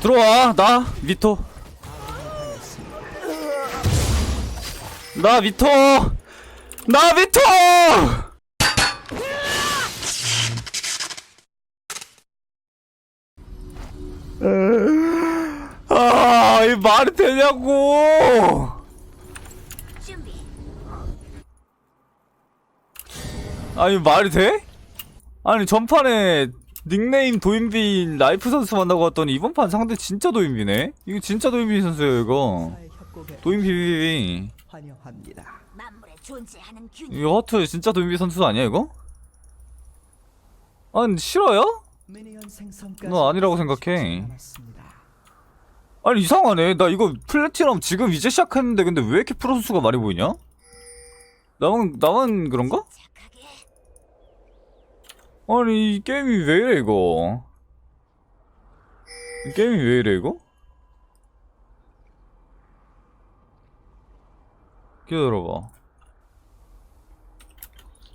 들어와 나 미토 나 미토 나 미토 아이 말이 되냐고. 아니 말이 돼? 아니 전판에 닉네임 도인비 라이프 선수 만나고 왔더니 이번 판 상대 진짜 도인비네? 이거 진짜 도인비 선수예요 이거 비비비 환영합니다. 만물에 존재하는 균. 이거 허트 진짜 도인비 선수 아니야 이거? 아니 싫어요? 너 아니라고 생각해. 아니 이상하네 나 이거 플래티넘 지금 이제 시작했는데 근데 왜 이렇게 프로 선수가 많이 보이냐? 나만 나만 그런가? 아니 이 게임이 왜 이래 이거? 이 게임이 왜 이래 이거? 기다려봐.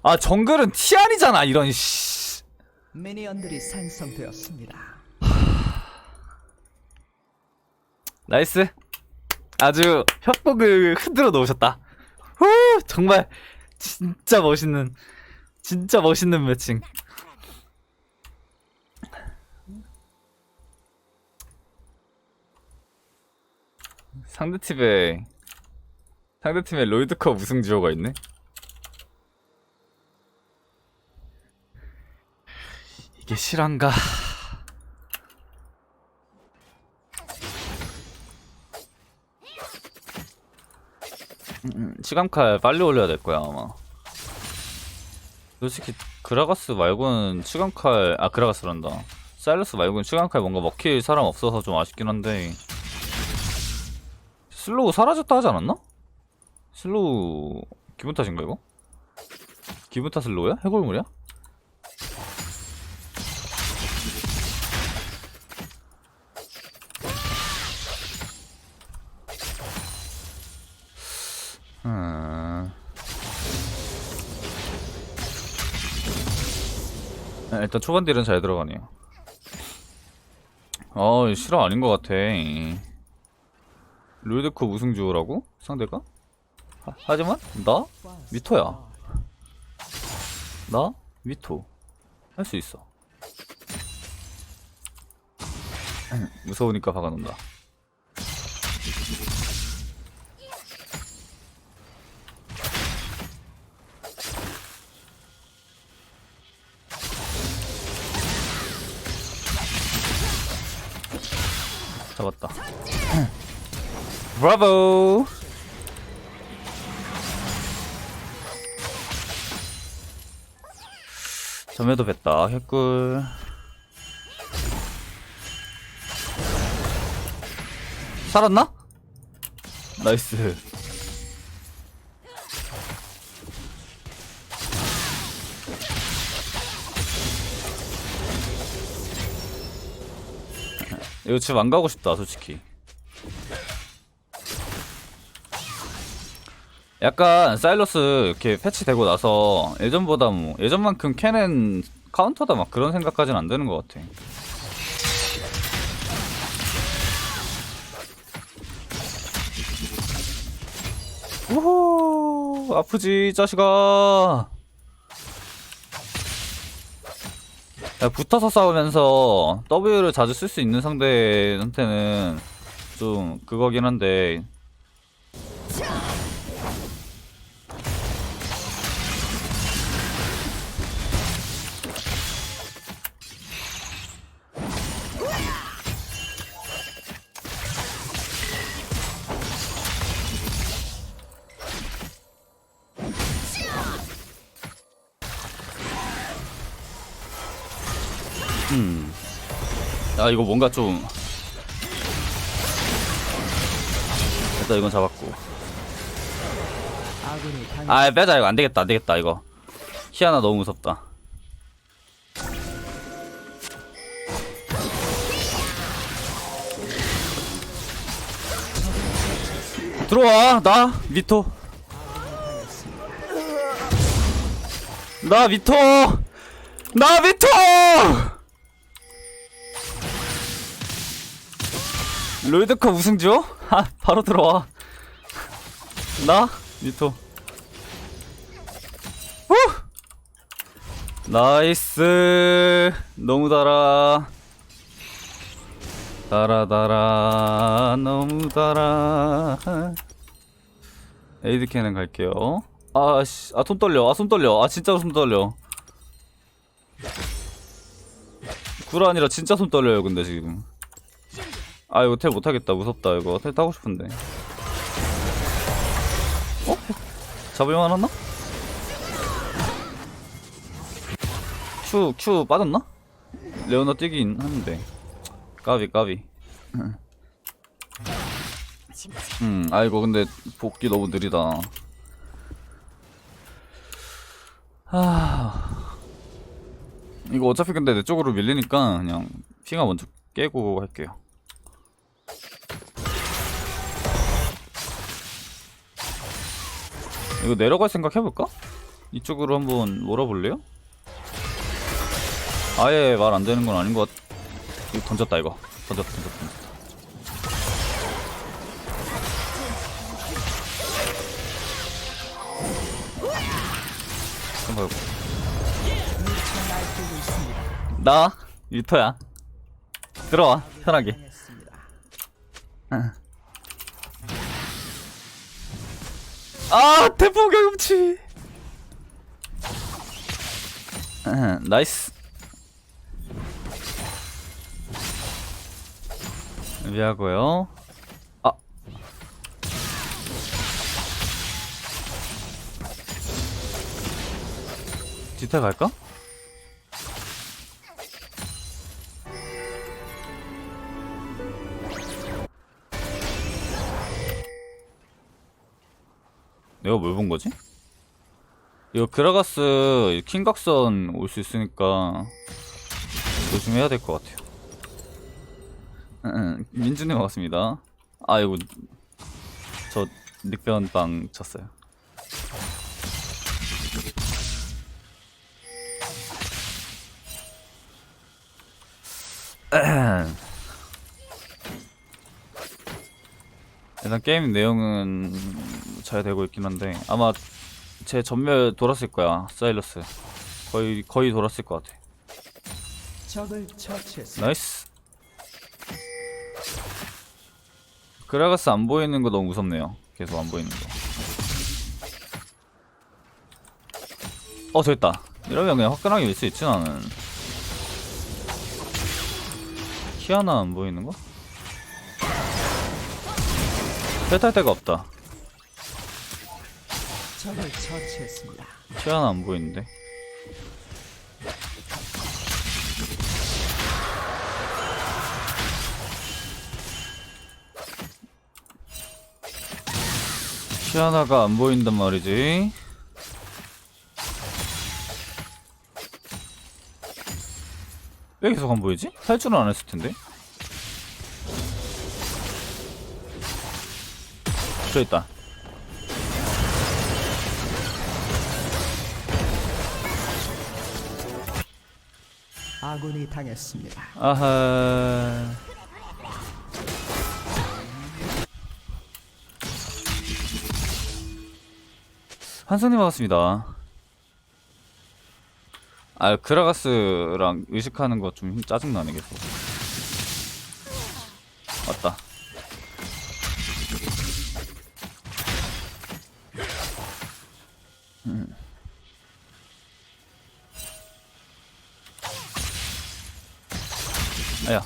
아 정글은 티안이잖아 이런 씨. 미니언들이 생성되었습니다. 나이스. 아주 협곡을 흔들어 놓으셨다. 후 정말 진짜 멋있는 진짜 멋있는 매칭 상대팀에 상대팀에 롤드컵 우승 지호가 있네? 이게 실화인가? 음, 시간칼 빨리 올려야 될 거야 아마. 솔직히 그라가스 말고는 시간칼 아 그라가스란다. 사일러스 말고는 시간칼 뭔가 먹힐 사람 없어서 좀 아쉽긴 한데 슬로우 사라졌다 하지 않았나? 슬로우 기분 탓인가 이거? 기분 탓 슬로우야? 해골물이야? 음... 아, 일단 초반 딜은 잘 들어가네요. 아, 실화 아닌 것 같아. 롤드컵 우승 주호라고? 상대가? 하, 하지만 나 미토야. 나 미토 할 수 있어. 무서우니까 박아놓는다. 잡았다. 브라보. 점에도 뵀다. 개꿀. 살았나? 나이스. 이거 집 안 가고 싶다, 솔직히. 약간 사일러스 이렇게 패치되고 나서 예전보다 뭐 예전만큼 캐넨 카운터다 막 그런 생각까지는 안 드는 것 같아. 우후 아프지 이 자식아. 야, 붙어서 싸우면서 W를 자주 쓸 수 있는 상대한테는 좀 그거긴 한데 아 이거 뭔가 좀. 일단 이건 잡았고. 아 빼자 이거. 안되겠다 안되겠다 이거. 히아나 너무 무섭다. 들어와 나 미토. 나 미토. 나 미토 롤드컵 우승죠? 하 바로 들어와. 나? 니토. 후! 나이스. 너무 달아. 달아 달아. 너무 달아. 에이드 캐는 갈게요. 아씨. 아 손 떨려. 아 손 떨려. 아 진짜로 손 떨려. 구라 아니라 진짜 손 떨려요 근데 지금 아 이거 텔 못하겠다. 무섭다 이거. 텔 타고 싶은데. 어? 잡을만 하나? 큐, 큐 빠졌나? 레오나 뛰긴 하는데. 까비 까비. 음 아이고 근데 복귀 너무 느리다. 아 이거 어차피 근데 내 쪽으로 밀리니까 그냥 핑아 먼저 깨고 할게요 이거 내려갈 생각 해볼까? 이쪽으로 한번 몰아볼래요? 아예 말 안 되는 건 아닌 것 같... 이거 던졌다 이거. 던졌다 던졌다 던졌다. 나? 유토야. 들어와 편하게 아 대포 경험치. 응, 나이스. 준비하고요. 아. 뒤태 갈까? 내가 뭘 본 거지? 이거 그라가스 킹각선 올 수 있으니까 조심해야 될 것 같아요. 응, 응, 민준님 반갑습니다. 아 이거 저 닉변빵 쳤어요. 일단 게임 내용은 잘 되고 있긴 한데 아마 제 전멸 돌았을 거야 사일러스. 거의 거의 돌았을 것 같아. 나이스. 그라가스 안 보이는 거 너무 무섭네요. 계속 안 보이는 거어 저있다. 이러면 그냥 화끈하게 밀 수 있지 나는. 키아나 안 보이는 거? 탈탈 데가 없다 적을 처치했습니다. 키아나 안 보이는데 키아나가 안 보인단 말이지 왜 계속 안 보이지? 탈출은 안 했을 텐데 저 있다 아군이 당했습니다. 아하. 한성님 반갑습니다. 아, 그라가스랑 의식하는 거 좀 짜증나네, 계속. 맞다. 아야.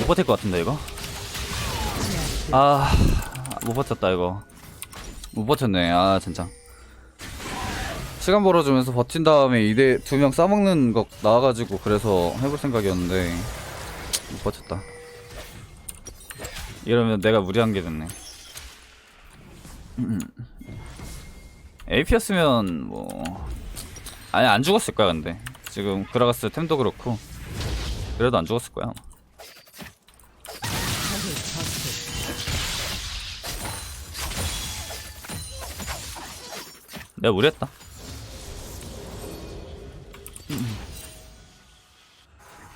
못 버틸 것 같은데 이거? 아, 못 버텼다 이거. 못 버텼네. 아 진짜. 시간 벌어주면서 버틴 다음에 이대 두 명 싸먹는 거 나와가지고 그래서 해볼 생각이었는데 못 버텼다. 이러면 내가 무리한 게 됐네. AP였으면 뭐 아니 안 죽었을 거야 근데 지금 그라가스 템도 그렇고 그래도 안 죽었을 거야. 내가 무리했다.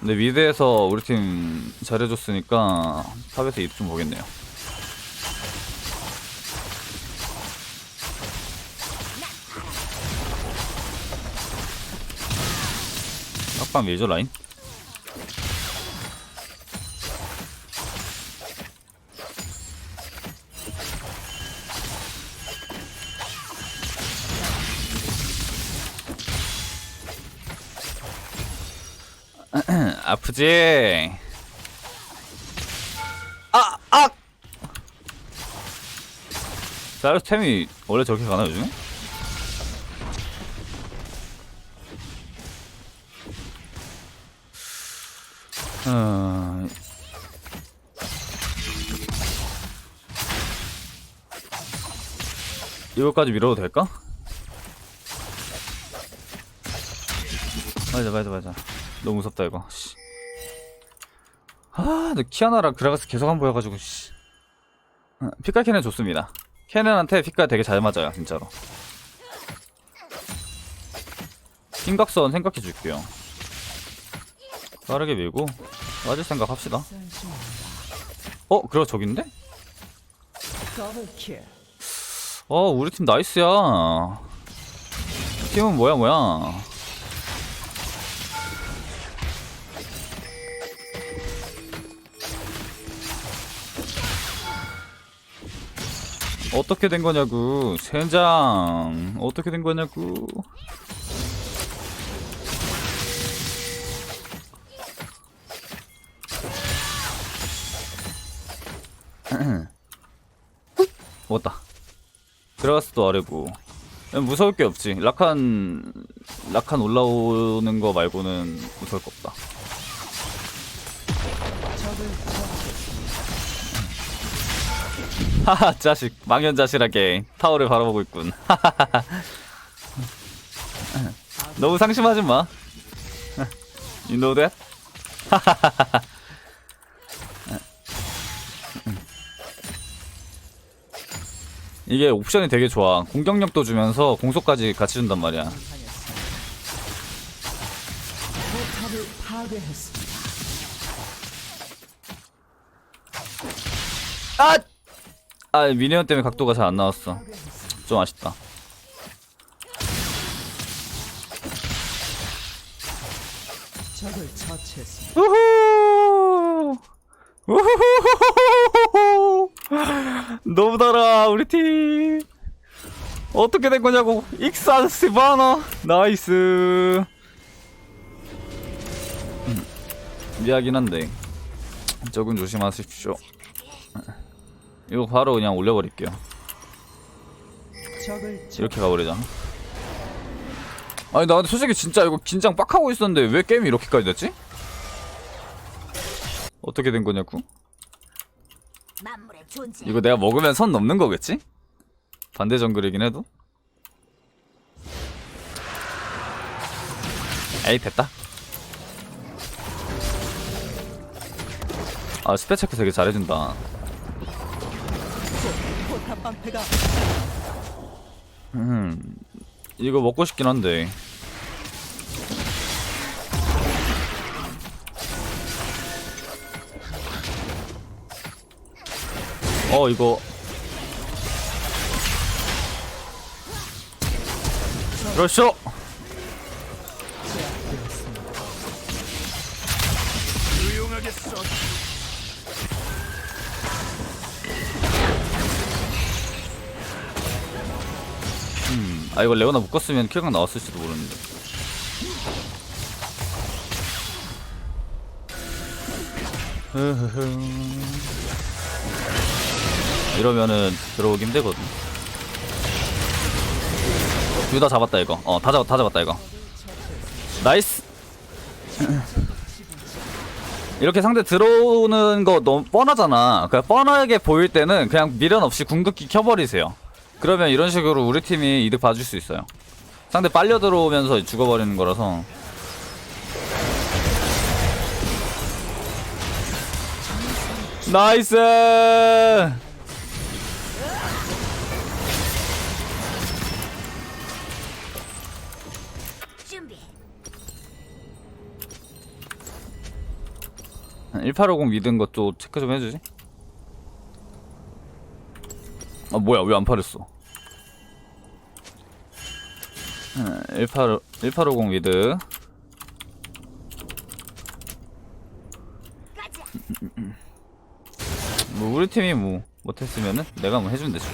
근데 미드에서 우리 팀 잘해줬으니까 탑에서 이득 좀 보겠네요. 빡빡 밀죠 라인? 아프지? 아! 아! 사이러스 템이 원래 저렇게 가나 요즘에? 어... 이거까지 밀어도 될까? 맞아 맞아 맞아 너무 무섭다 이거 씨. 아, 근데 키아나랑 그라가스 계속 안 보여가지고 씨. 어, 피카 캐넨 좋습니다. 캐넨한테 피카 되게 잘 맞아요, 진짜로. 심각선 생각해 줄게요. 빠르게 밀고 맞을 생각 합시다. 어, 그래 저긴데? 어, 우리 팀 나이스야. 팀은 뭐야 뭐야. 어떻게 된 거냐고 젠장 어떻게 된 거냐고 먹었다. 들어갔어도 아래고. 무서울 게 없지. 라칸 라칸 올라오는 거 말고는 무서울 거 없다. 하하 자식. 망연자실하게 타워를 바라보고 있군. 너무 상심하지 마. You know that? 이게 옵션이 되게 좋아 공격력도 주면서 공속까지 같이 준단 말이야. 아! 아 미니언 때문에 각도가 잘 안 나왔어 좀 아쉽다. 우후! 우후후후후후후! 너무 달아 우리 팀. 어떻게 된 거냐고. 익사스바나 나이스. 음, 미하긴 한데. 조금 조심하십시오. 이거 바로 그냥 올려버릴게요. 이렇게 가버리자. 아니 나 근데 솔직히 진짜 이거 긴장 빡 하고 있었는데 왜 게임이 이렇게까지 됐지? 어떻게 된 거냐고. 이거 내가 먹으면 선 넘는 거겠지? 반대 정글이긴 해도? 에이 됐다. 아 스페 체크 되게 잘해준다. 음 이거 먹고 싶긴 한데 어 이거. 그렇죠. 제압되었습니다. 아 이거 레오나 묶었으면 킬각 나왔을지도 모르는데 이러면은 들어오기 힘들거든 둘 다 잡았다 이거 어다 잡았 다 잡았다 이거 나이스 이렇게 상대 들어오는 거 너무 뻔하잖아 그냥 뻔하게 보일 때는 그냥 미련 없이 궁극기 켜버리세요 그러면 이런 식으로 우리 팀이 이득 봐줄 수 있어요. 상대 빨려 들어오면서 죽어버리는 거라서. 나이스! 1850 믿은 것도 체크 좀 해주지. 아 뭐야 왜 안 팔았어? 18 1850 미드. 뭐 우리 팀이 뭐 못했으면은 내가 뭐 해주면 되지.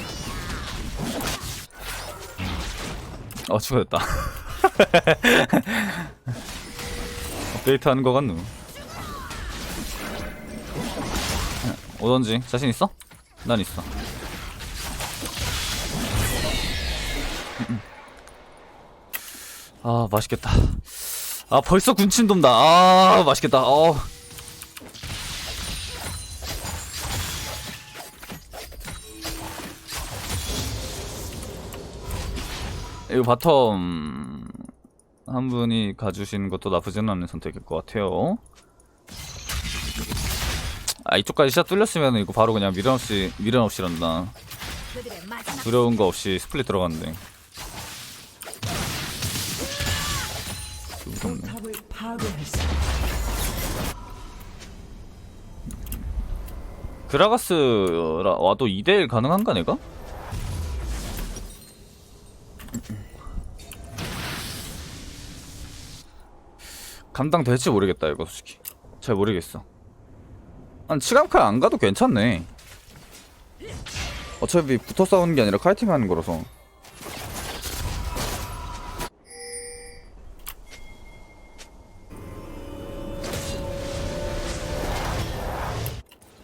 어 추가됐다. 업데이트 하는 거 같노. 오던지 자신 있어? 난 있어. 아 맛있겠다. 아 벌써 군침 돈다. 아 맛있겠다. 어. 이거 바텀 한 분이 가주신 것도 나쁘지는 않은 선택일 것 같아요. 아 이쪽까지 시작 뚫렸으면 이거 바로 그냥 미련 없이 미련. 그들의 마지막 두려운 거 없이 스플릿 들어갔는데. 무섭네. 탑을 파괴했습니다. 그라가스 와도 2대1 가능한가 내가? 감당 될지 모르겠다 이거 솔직히 잘 모르겠어 한 치감칼 안 가도 괜찮네 어차피 붙어 싸우는 게 아니라 카이팅 하는 거라서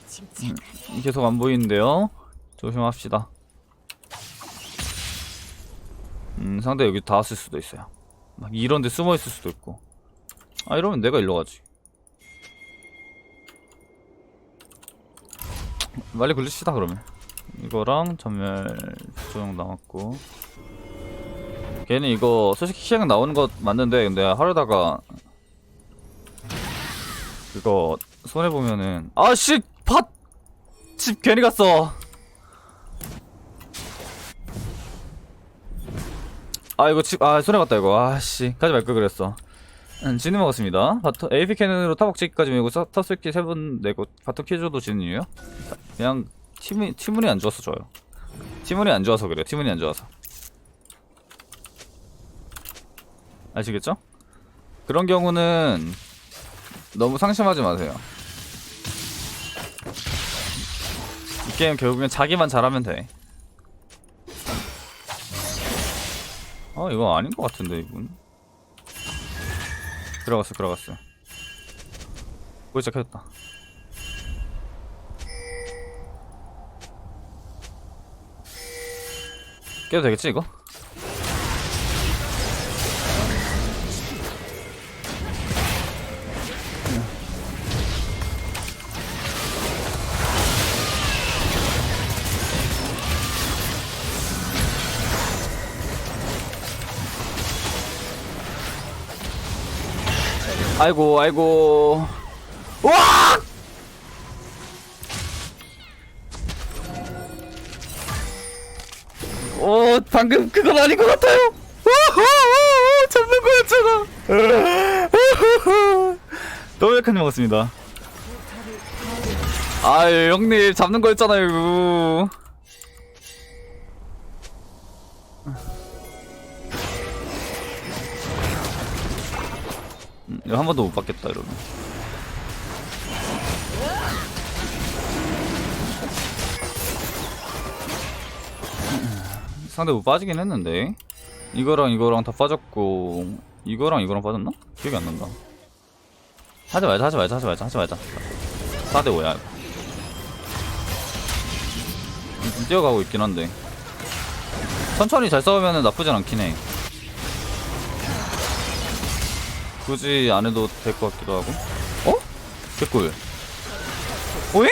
침착하게. 계속 안 보이는데요. 조심합시다. 음, 상대 여기 다 왔을 수도 있어요. 막 이런데 숨어 있을 수도 있고. 아 이러면 내가 일로 가지. 빨리 굴리시다 그러면. 이거랑 전멸 조정 남았고. 걔는 이거 솔직히 시행 나오는 것 맞는데 근데 하려다가 그거 손해 보면은 아씨 밭! 집 괜히 갔어. 아 이거 집아 손해 봤다 이거 아씨 가지 말걸 그랬어. 음, 지는 먹었습니다. 바터 AP 캐논으로 타박치기까지 메고 터스키 세 번 내고 바터 지는 이유요? 그냥 팀이 팀운이 안 좋아서 좋아요. 팀운이 안 좋아서 그래요. 팀운이 안 좋아서. 아시겠죠? 그런 경우는 너무 상심하지 마세요. 이 게임 결국엔 자기만 잘하면 돼. 어 이거 아닌 것 같은데 이분. 들어갔어 들어갔어. 보이자 켰다. 깨도 되겠지 이거? 아이고 아이고 와! 오 방금 그건 아닌 것 같아요. 오호호, 잡는 거였잖아. 또백한 먹었습니다. 아 형님 잡는 거였잖아요. 이거. 음, 한 번도 못 받겠다 이러면. 상대 못 빠지긴 했는데 이거랑 이거랑 다 빠졌고 이거랑 이거랑 빠졌나? 기억이 안 난다. 하지 말자 하지 말자 하지 말자 하지 말자. 4대 5야. 뛰어가고 있긴 한데 천천히 잘 싸우면 나쁘진 않긴 해. 굳이 안 해도 될 것 같기도 하고. 어? 개꿀. 오잉?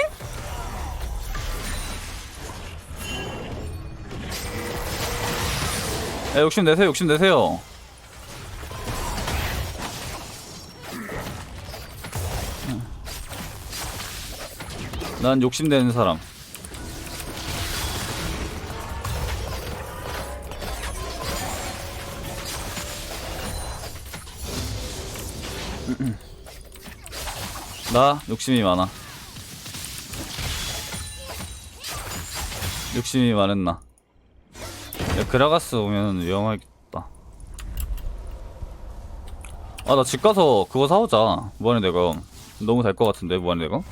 야, 욕심 내세요, 욕심 내세요. 난 욕심 내는 사람. 나 욕심이 많아. 욕심이 많았나. 야, 그라가스 오면 위험하겠다. 아, 나 집 가서 그거 사오자. 무한의 대검. 너무 될것 같은데, 무한의 대검?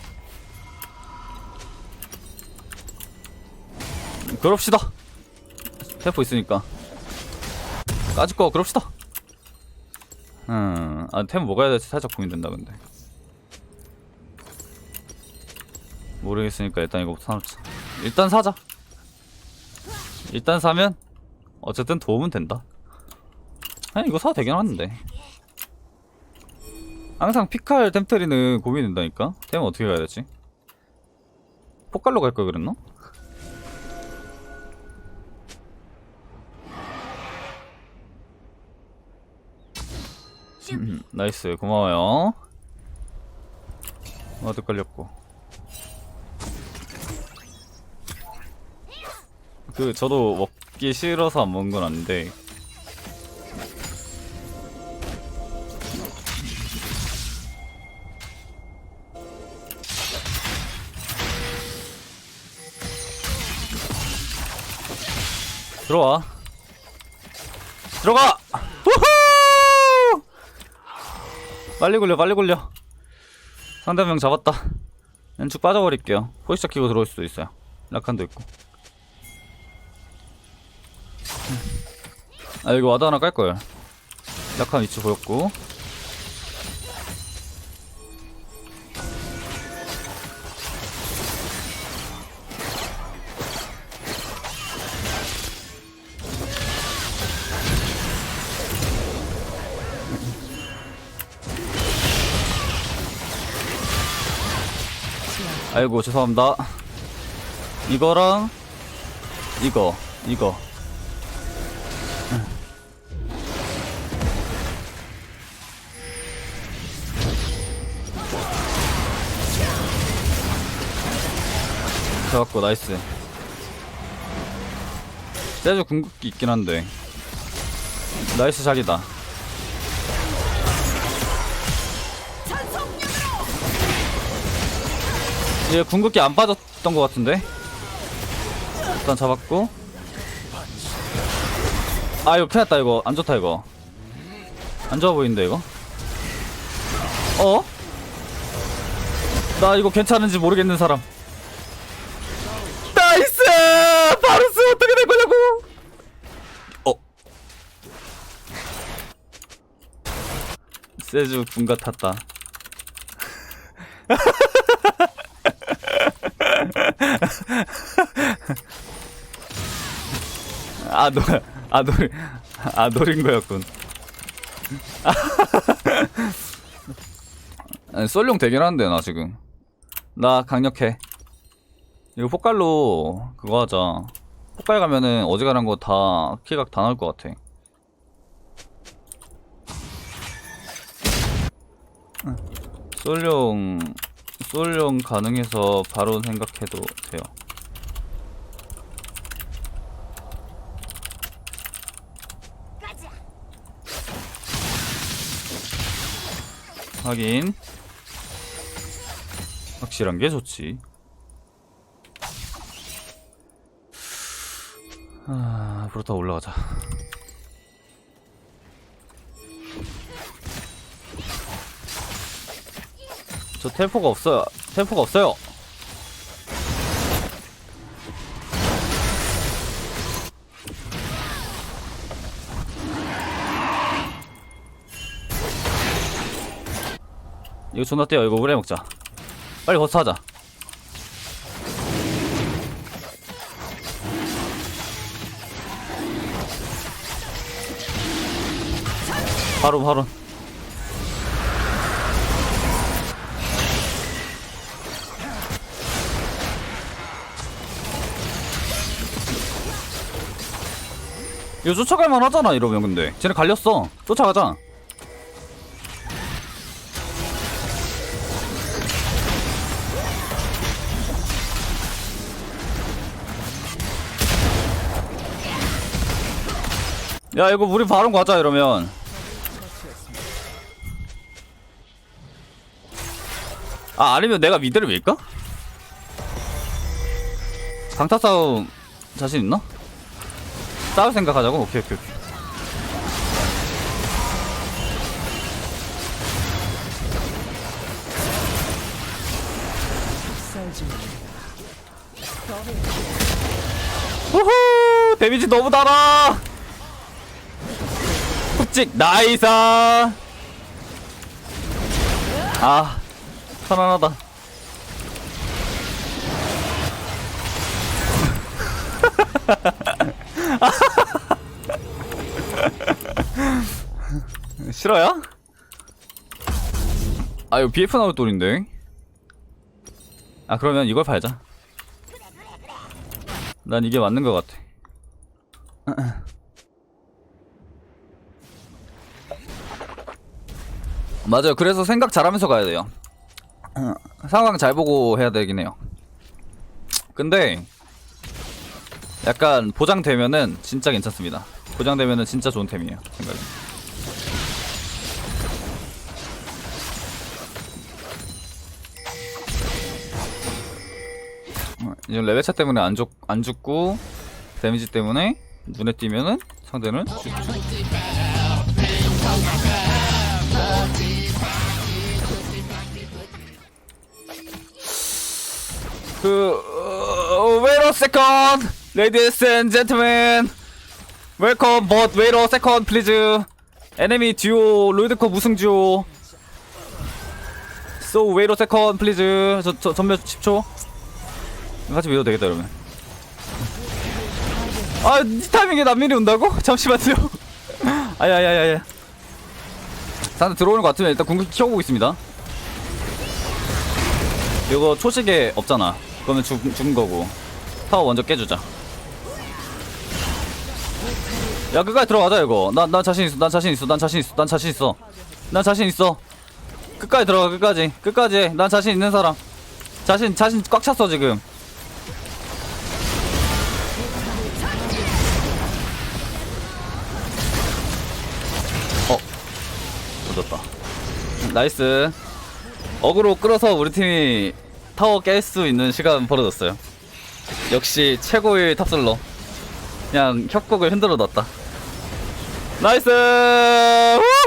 그럽시다. 테프 있으니까. 까짓 거, 그럽시다. 음, 아, 템 먹어야 될지 살짝 고민된다, 근데. 모르겠으니까 일단 이거부터 사놓자. 일단 사자. 일단 사면 어쨌든 도움은 된다. 아니 이거 사도 되긴 하는데. 항상 피칼 템트리는 고민된다니까. 템은 어떻게 가야 되지? 폭갈로 갈 걸 그랬나? 음, 나이스 고마워요. 와도 걸렸고. 그 저도 먹기 싫어서 안 먹은 건 아닌데. 들어와. 들어가! 우후! 빨리 굴려 빨리 굴려. 상대 명 잡았다. 왼쪽 빠져버릴게요. 포시차 키고 들어올 수도 있어요. 라칸도 있고 아 여기 와드 하나 깔걸 약한 위치 보였고. 아이고 죄송합니다. 이거랑 이거 이거 잡았고 나이스. 세주 궁극기 있긴 한데. 나이스 자리다. 얘 궁극기 안 빠졌던 것 같은데? 일단 잡았고. 아 이거 피났다 이거. 안 좋다 이거. 안 좋아 보이는데 이거? 어? 나 이거 괜찮은지 모르겠는 사람 나이스! 바루스 어떻게 된 거냐고! 어. 세주 군 같았다. 아, 노, 아, 노, 아, 노린 거였군. 아니, 쏠룡 되긴 하는데, 나 지금. 나 강력해. 이거 폭갈로 그거 하자. 폭갈 가면은 어지간한 거 다 키각 다 나올 것 같아. 솔룡 솔룡 가능해서 바로 생각해도 돼요. 확인. 확실한 게 좋지. 아, 앞으로 더 올라가자. 저 텔포가 없어요. 텔포가 없어요. 이거 존나 떼요. 이거 오래 먹자. 빨리 버스 하자. 바로 바로. 이거 쫓아갈 만 하잖아 이러면 근데 쟤네 갈렸어 쫓아가자 야 이거 우리 바로 가자 이러면 아 아니면 내가 미드를 밀까? 강타 싸움 자신 있나? 싸울 생각하자고? 오케이 오케이 오케이. 후후 데미지 너무 달아 푹찍 나이사 아 편안하다 싫어요? 아 이거 BF 나올 돌인데 아 그러면 이걸 팔자 난 이게 맞는 것 같아. 맞아요. 그래서 생각 잘하면서 가야 돼요. 상황 잘 보고 해야 되긴 해요. 근데 약간 보장되면은 진짜 괜찮습니다. 보장되면은 진짜 좋은 템이에요. 생각에. 이제 레벨 차 때문에 안, 죽, 안 죽고 데미지 때문에 눈에 띄면은 상대는 죽, 죽. 그 어, second ladies and gentlemen welcome but wait a second please enemy duo 롤드컵 우승 듀오 second please 저, 저 전멸 10초 같이 밀어도 되겠다 그러면 아, 이 타이밍에 남민이 온다고? 잠시만요. 아야야야야. 상대 들어오는 것 같으면 일단 궁극기 키워보고 있습니다. 이거 초식에 없잖아. 그러면 죽, 죽은 거고. 타워 먼저 깨주자. 야, 끝까지 들어가자, 이거. 난, 난 자신 있어, 난 자신 있어, 난 자신 있어, 난 자신 있어. 난 자신 있어. 끝까지 들어가, 끝까지. 끝까지. 해. 난 자신 있는 사람. 자신, 자신 꽉 찼어, 지금. 나이스. 어그로 끌어서 우리 팀이 타워 깰 수 있는 시간 벌어졌어요. 역시 최고의 탑슬러. 그냥 협곡을 흔들어 놨다. 나이스! 후!